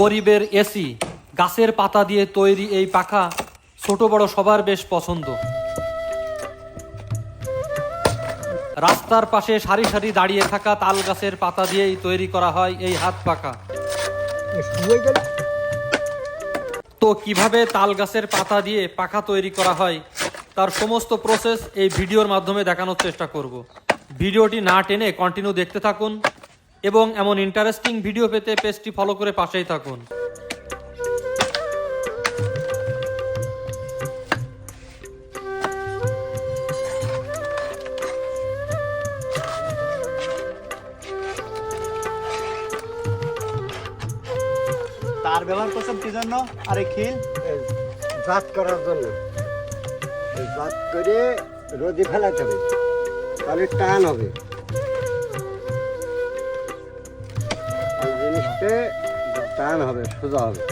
গরিবের এসি, গাছের পাতা দিয়ে তৈরি এই পাখা ছোট বড় সবার বেশ পছন্দ। রাস্তার পাশে সারি সারি দাঁড়িয়ে থাকা তাল গাছের পাতা দিয়েই তৈরি করা হয় এই হাত পাখা। তো কীভাবে তাল গাছের পাতা দিয়ে পাখা তৈরি করা হয়, তার সমস্ত প্রসেস এই ভিডিওর মাধ্যমে দেখানোর চেষ্টা করব। ভিডিওটি না টেনে কন্টিনিউ দেখতে থাকুন। এবং এমন ইন্টারেস্টিং ভিডিও পেতে পেজটি ফলো করে পাশেই থাকুন। তার ব্যবহার করছেন কি জন্য? আর এই খিল জাত করার জন্য। জাত করে রোদে ফেলাতে হবে। তাহলে টান হবে। জিনিসটা টান হবে সোজা হবে।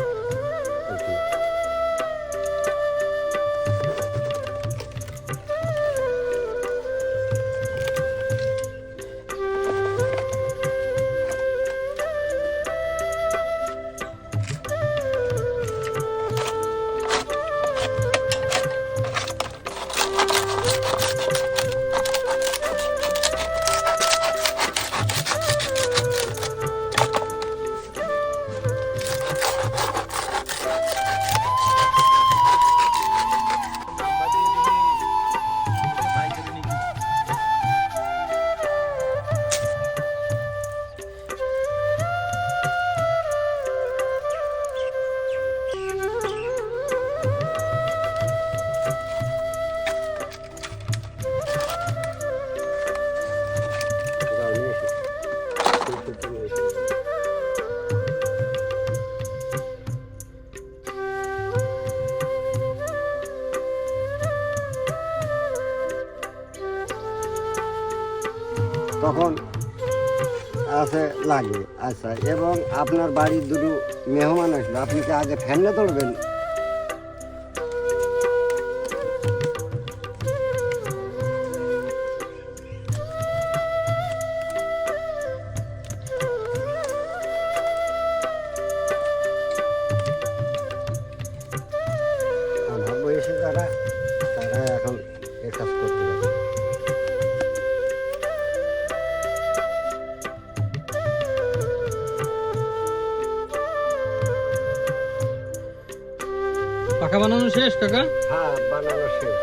তখন আছে লাগে আচ্ছা এবং আপনার বাড়ির দুটো মেহমান আসলো। আপনি কি আগে ফ্যানে তুলবেন? পাখা বানানো শেষ কাকা? হ্যাঁ বানানো শেষ।